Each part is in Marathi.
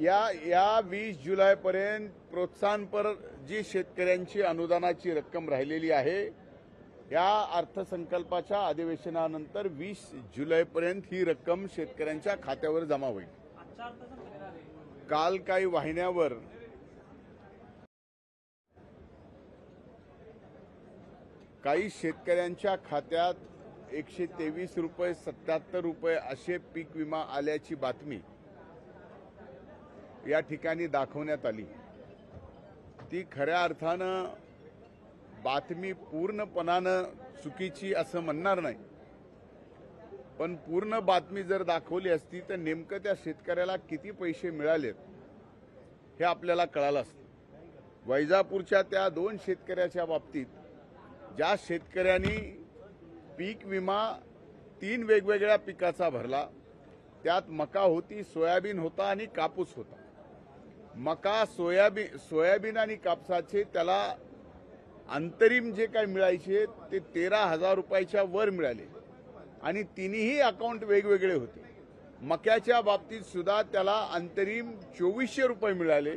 या या वीस जुलैपर्यंत प्रोत्साहनपर जी शेतकऱ्यांची अनुदानाची रक्कम राहिलेली आहे या अर्थसंकल्पाच्या अधिवेशनानंतर वीस जुलैपर्यंत ही रक्कम शेतकऱ्यांच्या खात्यावर जमा होईल. काल काही वाहिन्यावर काही शेतकऱ्यांच्या खात्यात एकशे तेवीस रुपये सत्याहत्तर रुपये असे पीक विमा आल्याची बातमी या ठिकाणी दाखवण्यात आली. ती खऱ्या अर्थानं बातमी पूर्णपणानं चुकीची असं म्हणणार नाही. पण पूर्ण बातमी जर दाखवली असती तर नेमकं त्या शेतकऱ्याला किती पैसे मिळालेत हे आपल्याला कळालं असतं. वैजापूरच्या त्या दोन शेतकऱ्याच्या बाबतीत ज्या शेतकऱ्यांनी पीक विमा तीन वेगवेगळ्या पिकाचा भरला त्यात मका होती सोयाबीन होता आणि कापूस होता. मका सोयाबीन सोयाबीन आणि कापसाचे त्याला अंतरिम जे काही मिळायचे ते तेरा हजार रुपयाच्या वर मिळाले. आणि तिन्ही अकाउंट वेगवेगळे होते. मक्याच्या बाबतीत सुद्धा त्याला अंतरिम चोवीसशे रुपये मिळाले.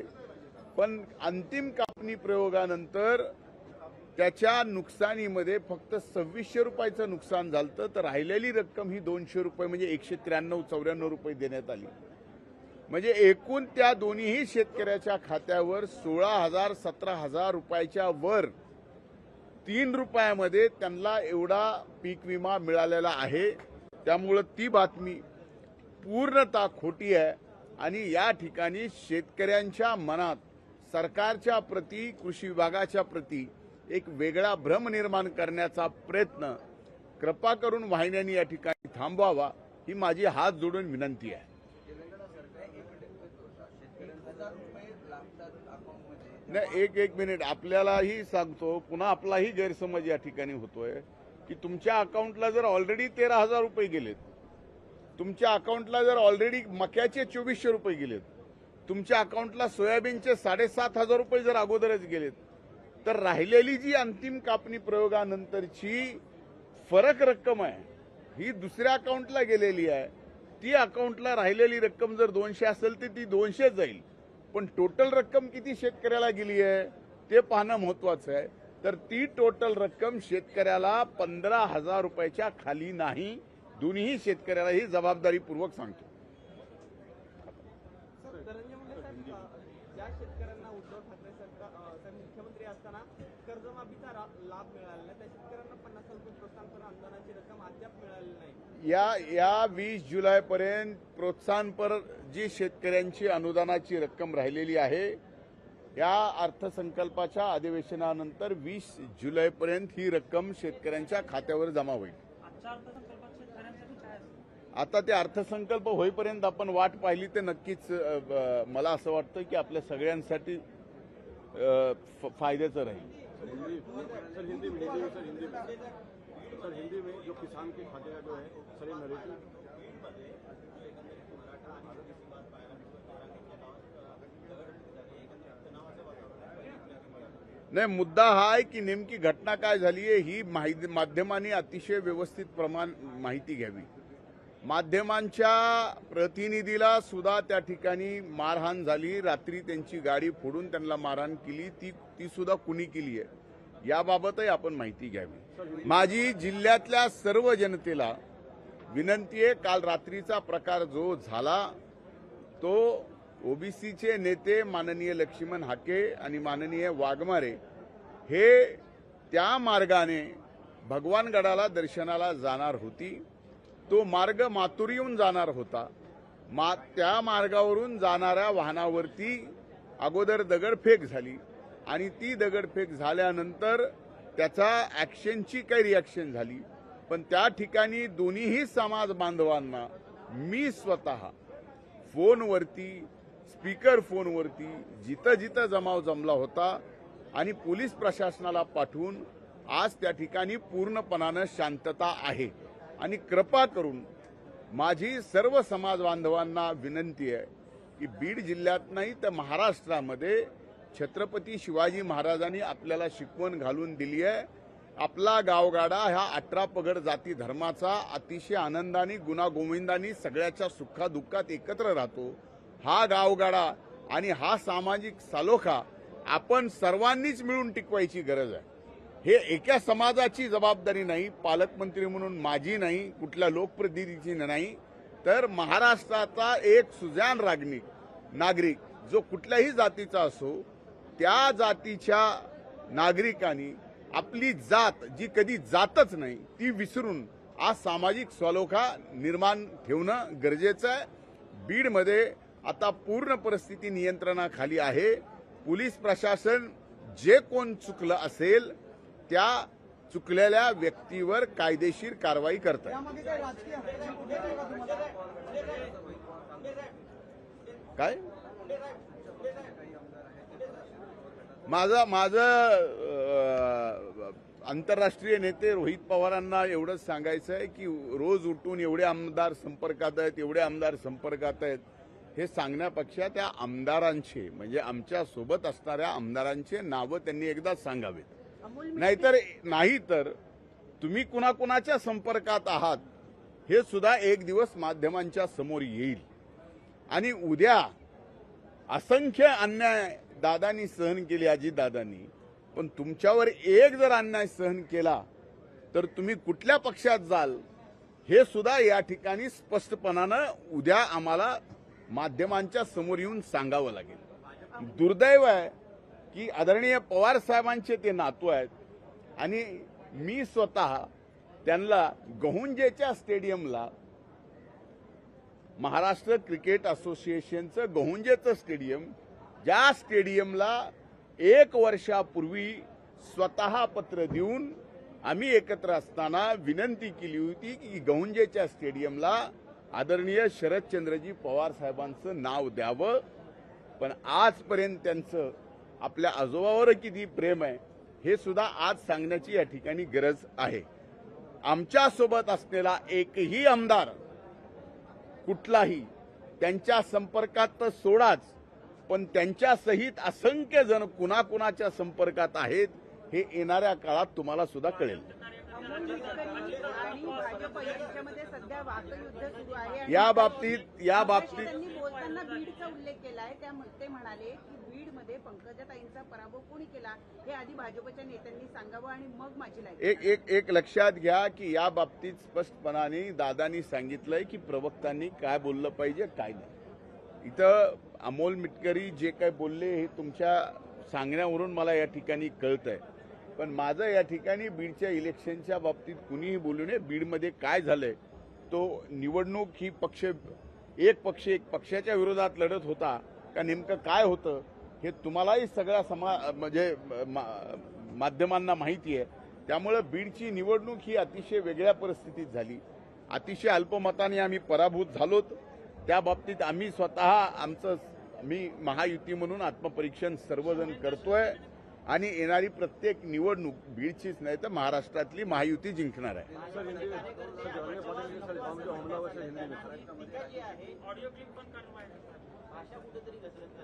पण अंतिम कापणी प्रयोगानंतर त्याच्या नुकसानीमध्ये फक्त सव्वीसशे रुपयाचं नुकसान झालं तर राहिलेली रक्कम ही दोनशे रुपये म्हणजे एकशे त्र्याण्णव चौऱ्याण्णव रुपये देण्यात आली. म्हणजे एकूण त्या दोन्हीही शेतकऱ्याच्या खात्यावर सोळा हजार सतरा हजार रुपयाच्या वर तीन रुपयामध्ये त्यांना एवढा पीक विमा मिळालेला आहे. त्यामुळं ती बातमी पूर्णतः खोटी आहे आणि या ठिकाणी शेतकऱ्यांच्या मनात सरकारच्या प्रती कृषी विभागाच्या प्रती एक वेगळा भ्रम निर्माण करण्याचा प्रयत्न कृपा करून वाहिन्यांनी या ठिकाणी थांबवावा ही माझी हात जोडून विनंती आहे. नाही एक एक मिनिट. आपल्यालाही सांगतो पुन्हा आपलाही गैरसमज या ठिकाणी होतोय की तुमच्या अकाउंटला जर ऑलरेडी तेरा हजार रुपये गेलेत तुमच्या अकाउंटला जर ऑलरेडी मक्याचे चोवीसशे रुपये गेलेत तुमच्या अकाउंटला सोयाबीनचे साडेसात हजार रुपये जर अगोदरच गेलेत तर राहिलेली जी अंतिम कापणी प्रयोगानंतरची फरक रक्कम आहे ही दुसऱ्या अकाउंटला गेलेली आहे. ती अकाउंटला राहिलेली रक्कम जर दोनशे असेल तर ती दोनशेच जाईल. पण टोटल रक्कम किती शेतकऱ्याला गेली आहे? ते पाहणं महत्वाचं आहे. तर ती टोटल रक्कम शेतकऱ्याला पंधरा हजार रुपयाच्या खाली नाही. दोन्ही शेतकऱ्याला ही जबाबदारीपूर्वक सांगतो सर धनंजय मुंडे साहेब अ, ज्या शेतकऱ्यांना उद्धव ठाकरे सरकार अ, साहेब मुख्यमंत्री असताना कर्जमाफीचा रा- लाभ मिळाला नाही त्या शेतकऱ्यांना पन्नास हजार रुपये प्रोत्साहन अनुदानाची रक्कम अद्याप मिळाली नाही या या वीस जुलैपर्यंत प्रोत्साहनपर जी शेतकऱ्यांची अनुदानाची रक्कम राहिलेली आहे या अर्थसंकल्पाच्या अधिवेशनानंतर वीस जुलैपर्यंत ही रक्कम शेतकऱ्यांच्या खात्यावर जमा होईल. आता ते अर्थसंकल्प होईपर्यंत आपण वाट पाहिली तर नक्कीच मला असं वाटतं की आपल्या सगळ्यांसाठी फायद्याचं राहील. किसान के खाते का जो है सर नाही मुद्दा हा आहे की नेमकी घटना काय झाली आहे ही माहिती माध्यमांनी अतिशय व्यवस्थित प्रमाण माहिती घ्यावी. माध्यमांच्या प्रतिनिधीला सुद्धा त्या ठिकाणी मारहाण झाली. रात्री त्यांची गाडी फोडून त्यांना मारहाण केली. ती ती सुद्धा कुणी केली आहे? याबाबतही आपण माहिती घ्यावी. माझी जिल्ह्यातल्या सर्व जनतेला विनंती आहे काल रात्रीचा प्रकार जो झाला तो ओबीसीचे नेते माननीय लक्ष्मण हाके आणि माननीय वाघमारे हे त्या मार्गाने भगवानगडाला दर्शनाला जाणार होती. तो मार्ग मातुरीहून जाणार होता. मा त्या मार्गावरून जाणाऱ्या वाहनावरती अगोदर दगडफेक झाली आणि ती दगडफेक झाल्यानंतर त्याचा ॲक्शनची काही रिॲक्शन झाली. पण त्या ठिकाणी दोन्हीही समाज बांधवांना मी स्वतः फोनवरती स्पीकर फोनवरती जिथं जिथं जमाव जमला होता आणि पोलीस प्रशासनाला पाठवून आज त्या ठिकाणी पूर्णपणानं शांतता आहे. आणि कृपा करून माझी सर्व समाज बांधवांना विनंती आहे की बीड जिल्ह्यात नाही तर महाराष्ट्रामध्ये छत्रपती शिवाजी महाराजांनी आपल्याला शिकवण घालून दिली आहे. आपला गावगाडा ह्या अठरा पगड जाती धर्माचा अतिशय आनंदाने गुणागोविंदाने सगळ्याच्या सुखादुःखात एकत्र राहतो. हा गावगाडा आणि हा सामाजिक सालोखा आपण सर्वांनीच मिळून टिकवायची गरज आहे. हे एका समाजाची जबाबदारी नाही पालकमंत्री म्हणून माझी नाही कुठल्या लोकप्रतिनिधीची नाही. तर महाराष्ट्राचा एक सुजान रागनिक नागरिक जो कुठल्याही जातीचा असो त्या जातीच्या नागरिकांनी आपली जात जी कधी जातच नाही ती विसरून आज सामाजिक स्वलोखा निर्माण ठेवणं गरजेचं आहे. बीडमध्ये आता पूर्ण परिस्थिती नियंत्रणाखाली आहे. पोलीस प्रशासन जे कोण चुकलं असेल त्या चुकलेल्या व्यक्तीवर कायदेशीर कारवाई करत काय माझं माझं आंतरराष्ट्रीय नेते रोहित पवारांना एवढंच सांगायचं आहे की रोज उठून एवढे आमदार संपर्कात आहेत एवढे आमदार संपर्कात आहेत हे सांगण्यापेक्षा त्या आमदारांचे म्हणजे आमच्यासोबत असणाऱ्या आमदारांचे नावं त्यांनी एकदा सांगावेत. नाहीतर नाही तर तुम्ही कुणाकुणाच्या संपर्कात आहात हे सुद्धा एक दिवस माध्यमांच्या समोर येईल. आणि उद्या असंख्य अन्याय दादानी सहन केली आजी दादांनी. पण तुमच्यावर एक जर अन्याय सहन केला तर तुम्ही कुठल्या पक्षात जाल हे सुद्धा या ठिकाणी स्पष्टपणानं उद्या आम्हाला माध्यमांच्या समोर येऊन सांगावं लागेल. दुर्दैव आहे की आदरणीय पवार साहेबांचे ते नातू आहेत आणि मी स्वतः त्यांना गहुंजेच्या स्टेडियमला महाराष्ट्र क्रिकेट असोसिएशनचं गहुंजेचं स्टेडियम ज्या स्टेडियमला एक वर्षापूर्वी स्वतः पत्र देऊन आम्ही एकत्र असताना विनंती केली होती की गहुंजेच्या स्टेडियमला आदरणीय शरदचंद्रजी पवार साहेबांचं नाव द्यावं. पण आजपर्यंत त्यांचं आपल्या आजोबावर किती प्रेम आहे हे सुद्धा आज सांगण्याची या ठिकाणी गरज आहे. आमच्यासोबत असलेला एकही आमदार कुठलाही त्यांच्या संपर्कात तर सोडाच. पण त्यांच्या सहित असंख्य जण कुणाकुणाच्या संपर्कात आहेत हे येणाऱ्या काळात तुम्हाला सुद्धा कळेल. या बाबतीत या बाबतीत बोलताना बीडचा उल्लेख केलाय. त्या ते म्हणाले की बीडमध्ये पंकजाताईंचा पराभव कोणी केला हे आधी भाजपच्या नेत्यांनी सांगावं आणि मग माझी एक एक एक लक्षात घ्या की या बाबतीत स्पष्टपणाने दादानी सांगितलंय की प्रवक्त्यांनी काय बोललं पाहिजे काय नाही. इथं अमोल मिटकरी जे काय बोलले हे तुमच्या सांगण्यावरून मला या ठिकाणी कळत आहे पण माझं या ठिकाणी बीडच्या इलेक्शनच्या बाबतीत कुणीही बोलू नये. बीडमध्ये काय झालंय तो निवडणूक ही पक्ष एक पक्ष एक पक्षाच्या विरोधात लढत होता का नेमकं काय होतं हे तुम्हालाही सगळ्या समा म्हणजे मा- माध्यमांना माहिती आहे. त्यामुळं बीडची निवडणूक ही अतिशय वेगळ्या परिस्थितीत झाली. अतिशय अल्पमताने आम्ही पराभूत झालोत. त्या बाबतीत आम्ही स्वतः आमचं मी महायुती म्हणून आत्मपरीक्षण सर्वजण करतोय आणि येणारी प्रत्येक निवडणूक बीडचीच नाही तर महाराष्ट्रातली महायुती जिंकणार आहे.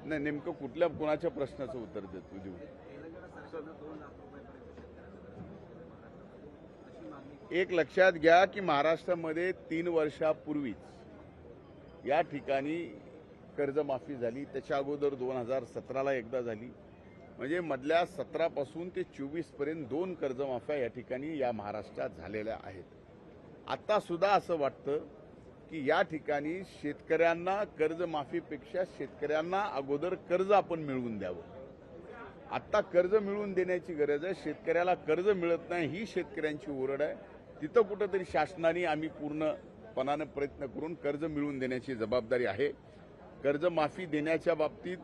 नाही नेमकं कुठल्या कुणाच्या प्रश्नाचं उत्तर देतो देऊ? एक लक्षात घ्या की महाराष्ट्रामध्ये तीन वर्षापूर्वीच या ठिकाणी कर्जमाफी झाली त्याच्या अगोदर दोन हजार सतराला एकदा झाली. म्हणजे मधल्या सतरापासून ते चोवीसपर्यंत दोन कर्जमाफ्या या ठिकाणी या महाराष्ट्रात झालेल्या आहेत. आत्तासुद्धा असं वाटतं की या ठिकाणी शेतकऱ्यांना कर्जमाफीपेक्षा शेतकऱ्यांना अगोदर कर्ज आपण मिळवून द्यावं. आत्ता कर्ज मिळवून देण्याची गरज आहे. शेतकऱ्याला कर्ज मिळत नाही ही शेतकऱ्यांची ओरड आहे. तिथं कुठंतरी शासनाने आम्ही पूर्णपणानं प्रयत्न करून कर्ज मिळवून देण्याची जबाबदारी आहे. कर्जमाफी देण्याच्या बाबतीत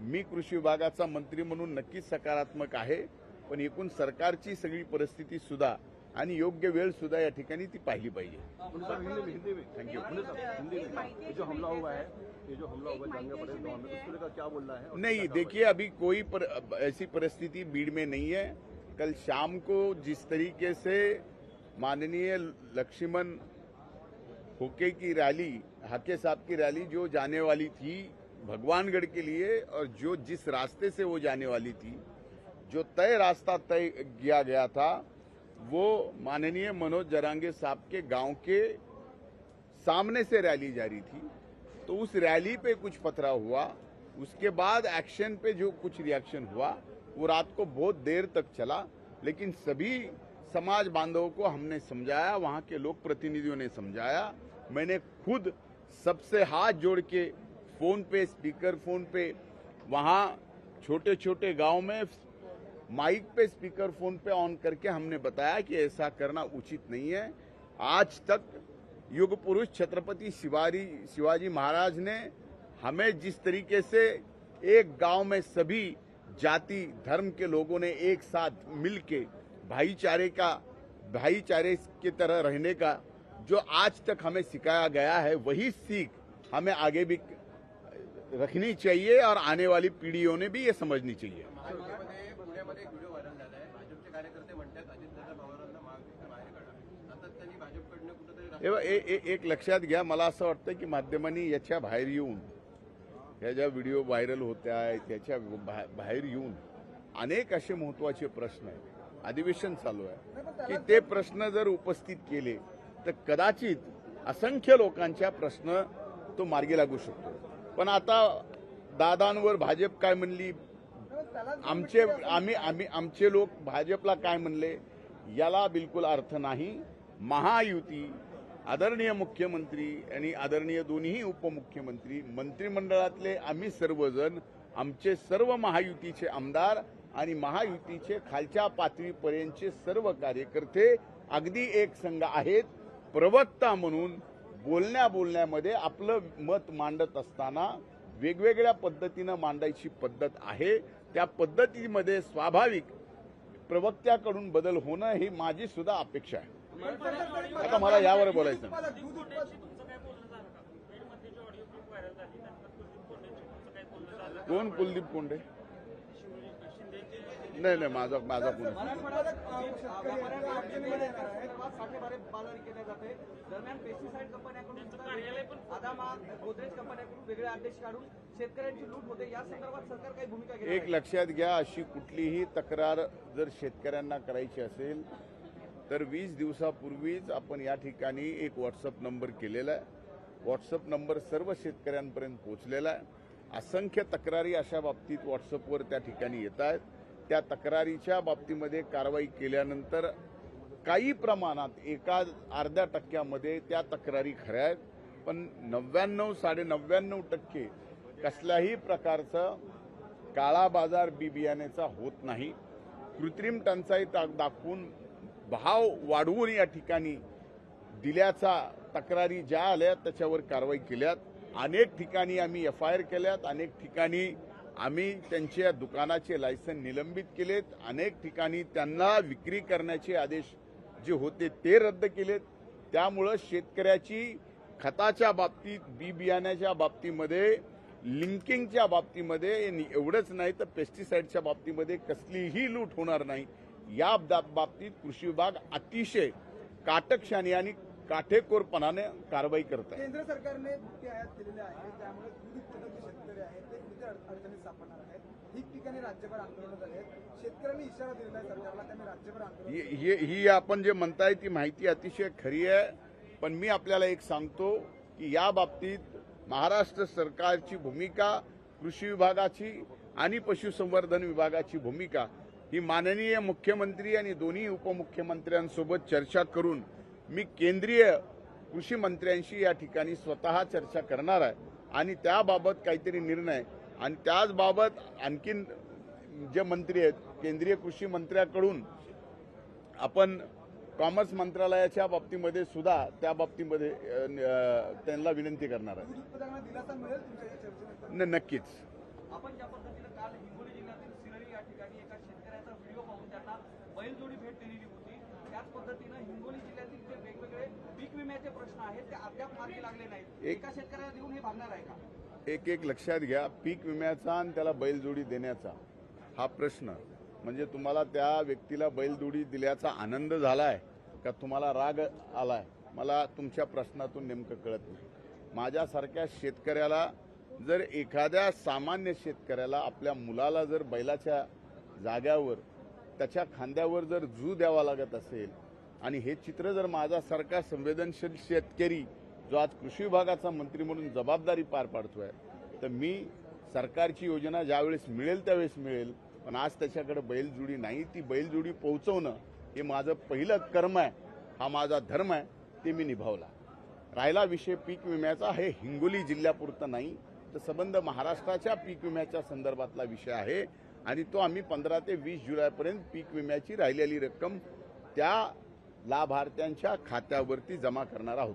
मी कृषी विभागाचा मंत्री म्हणून नक्कीच सकारात्मक आहे पण एकूण सरकारची सगळी परिस्थिती सुद्धा आणि योग्य वेळ सुद्धा या ठिकाणी ती पाहिली पाहिजे. है है है? नहीं क्या देखिए अभी कोई पर, ऐसी परिस्थिति भीड़ में नहीं है। कल शाम को जिस तरीके से माननीय लक्ष्मण होके की रैली हाके साहब की रैली जो जाने वाली थी भगवानगढ़ के लिए और जो जिस रास्ते से वो जाने वाली थी, जो तय रास्ता तय किया गया था, वो माननीय मनोज जरांगे साहब के गाँव के सामने से रैली जारी थी। तो उस रैली पे कुछ पथराव हुआ, उसके बाद एक्शन पे जो कुछ रिएक्शन हुआ, वो रात को बहुत देर तक चला, लेकिन सभी समाज बांधवों को हमने समझाया, वहाँ के लोक प्रतिनिधियों ने समझाया। मैंने खुद सबसे हाथ जोड़ के फ़ोन पे, स्पीकर फ़ोन पे, वहाँ छोटे छोटे गाँव में माइक पे, स्पीकर फ़ोन पे ऑन करके हमने बताया कि ऐसा करना उचित नहीं है। आज तक युग पुरुष छत्रपति शिवाजी शिवाजी महाराज ने हमें जिस तरीके से एक गाँव में सभी जाति, धर्म के लोगों ने एक साथ मिलके भाईचारे का, भाईचारे के तरह रहने का जो आज तक हमें सिखाया गया है वही सीख हमें आगे भी रखनी चाहिए और आने वाली पीढ़ियों ने भी ये समझनी चाहिए। पुण्यामध्ये एक लक्षात घ्या. मला असं वाटतं की माध्यमांनी याच्या बाहेर येऊन ह्या ज्या व्हिडिओ व्हायरल होत्या आहेत त्याच्या बा- बाहेर येऊन अनेक असे महत्त्वाचे प्रश्न आहेत. अधिवेशन चालू आहे. की ते प्रश्न जर उपस्थित केले तर कदाचित असंख्य लोकांच्या प्रश्न तो मार्गी लागू शकतो. पण आता दादांवर भाजप काय म्हणली? आमचे आम्ही आम्ही आमचे लोक भाजपला काय म्हणले? याला बिलकुल अर्थ नाही. महायुती आदरणीय मुख्यमंत्री आणि आदरणीय दोन्ही उपमुख्यमंत्री मंत्रिमंडळातले आम्ही सर्वजण आमचे सर्व महायुतीचे आमदार आणि महायुतीचे खालच्या पातळीपर्यंतचे सर्व कार्यकर्ते अगदी एक संघ आहेत. प्रवक्ता म्हणून बोलण्या बोलण्यामध्ये आपलं मत मांडत असताना वेगवेगळ्या पद्धतीनं मांडायची पद्धत आहे. त्या पद्धतीमध्ये स्वाभाविक प्रवक्त्याकडून बदल होणं ही माझी सुद्धा अपेक्षा आहे. आता मला यावर बोलायचं कुलदीप कोण कुलदीप कोंडे? नाही नाही माझा माझा एक लक्षात घ्या अशी कुठलीही तक्रार जर शेतकऱ्यांना करायची असेल तर वीस दिवसापूर्वीच आपण या ठिकाणी एक व्हॉट्सअप नंबर केलेला आहे. व्हॉट्सअप नंबर सर्व शेतकऱ्यांपर्यंत पोहोचलेला आहे. असंख्य तक्रारी अशा बाबतीत व्हॉट्सअपवर त्या ठिकाणी येत आहेत. त्या तक्रारीच्या बाबतीमध्ये कारवाई केल्यानंतर काही प्रमाणात एका अर्ध्या टक्क्यामध्ये त्या तक्रारी खऱ्या आहेत. पण नव्याण्णव साडे नव्याण्णव टक्के कसल्याही प्रकारचं काळा बाजार बी बियाण्याचा होत नाही. कृत्रिम टंचाई दाखवून भाव वाढवून या ठिकाणी दिल्याचा तक्रारी ज्या आल्या त्याच्यावर कारवाई केल्यात. अनेक ठिकाणी आम्ही एफ आय आर केल्यात अनेक ठिकाणी आम्ही त्यांच्या दुकानाचे लायसन निलंबित केलेत. अनेक ठिकाणी त्यांना विक्री करण्याचे आदेश जे होते ते रद्द केलेत. त्यामुळं शेतकऱ्याची खताच्या बाबतीत बी बियाण्याच्या बाबतीमध्ये लिंकिंगच्या बाबतीमध्ये एवढंच नाही तर पेस्टिसाईडच्या बाबतीमध्ये कसलीही लूट होणार नाही. या बाबतीत कृषी विभाग अतिशय काटकशानी आणि काटेकोरपणाने कारवाई करत आहे. केंद्र सरकारने ते अडचणीत सापडणार आहेत ठिकठिकाणी राज्यभर आंदोलन झाले आहेत. शेतकऱ्यांनी इशारा दिलेला आहे सरकारला त्यांनी राज्यभर आंदोलन ही ही- ही आपण जे म्हणताय ती माहिती अतिशय खरी आहे पण मी आपल्याला एक सांगतो की या बाबतीत महाराष्ट्र सरकारची भूमिका कृषी विभागाची आणि पशुसंवर्धन विभागाची भूमिका ही माननीय मुख्यमंत्री आणि दोन्ही उपमुख्यमंत्र्यांसोबत चर्चा करून मी केंद्रीय कृषी मंत्र्यांशी या ठिकाणी स्वतः चर्चा करणार आहे. आणि त्याबाबत काहीतरी निर्णय आणि त्याचबाबत आणखीन जे मंत्री आहेत केंद्रीय कृषी मंत्र्याकडून आपण कॉमर्स मंत्रालयाच्या बाबतीमध्ये सुद्धा त्या बाबतीमध्ये त्यांना विनंती करणार आहे. नक्कीच. आपण ज्या पद्धतीनं काल हिंगोली जिल्ह्यातील सिरळी या ठिकाणी एका शेतकऱ्याचा व्हिडिओ पाहून त्यांना बैलजोडी भेट दिलेली होती. त्याच पद्धतीनं हिंगोली जिल्ह्यातील जे वेगवेगळे पीक विम्याचे प्रश्न आहेत ते अद्याप मार्गी लागले नाहीत. एक- एका शेतकऱ्याला देऊन हे भागणार आहे का? एक एक लक्षात घ्या. पीक विम्याचा आणि त्याला बैलजोडी देण्याचा हा प्रश्न. म्हणजे तुम्हाला त्या व्यक्तीला बैलजोडी दिल्याचा आनंद झालाय का तुम्हाला राग आलाय? मला तुमच्या प्रश्नातून नेमकं कळत नाही. माझ्यासारख्या शेतकऱ्याला जर एखाद्या सामान्य शेतकऱ्याला आपल्या मुलाला जर बैलाच्या जाग्यावर त्याच्या खांद्यावर जर जू द्यावा लागत असेल आणि हे चित्र जर माझ्यासारखा संवेदनशील शेतकरी जो आज कृषी विभागाचा मंत्री म्हणून जबाबदारी पार पाडतोय तर मी सरकारची योजना ज्यावेळेस मिळेल त्यावेळेस मिळेल पण आज त्याच्याकडे बैलजोडी नाही. ती बैलजोडी पोहोचवणं हे माझं पहिलं कर्म आहे. हा माझा धर्म आहे. ते मी निभावला. राहिला विषय पीक विम्याचा हे हिंगोली जिल्ह्यापुरतं नाही तर संबंध महाराष्ट्राच्या पीक विम्याच्या संदर्भातला विषय आहे. आणि तो आम्ही पंधरा ते वीस जुलैपर्यंत पीक विम्याची राहिलेली रक्कम त्या लाभार्थ्यांच्या खात्यावरती जमा करणार आहोत.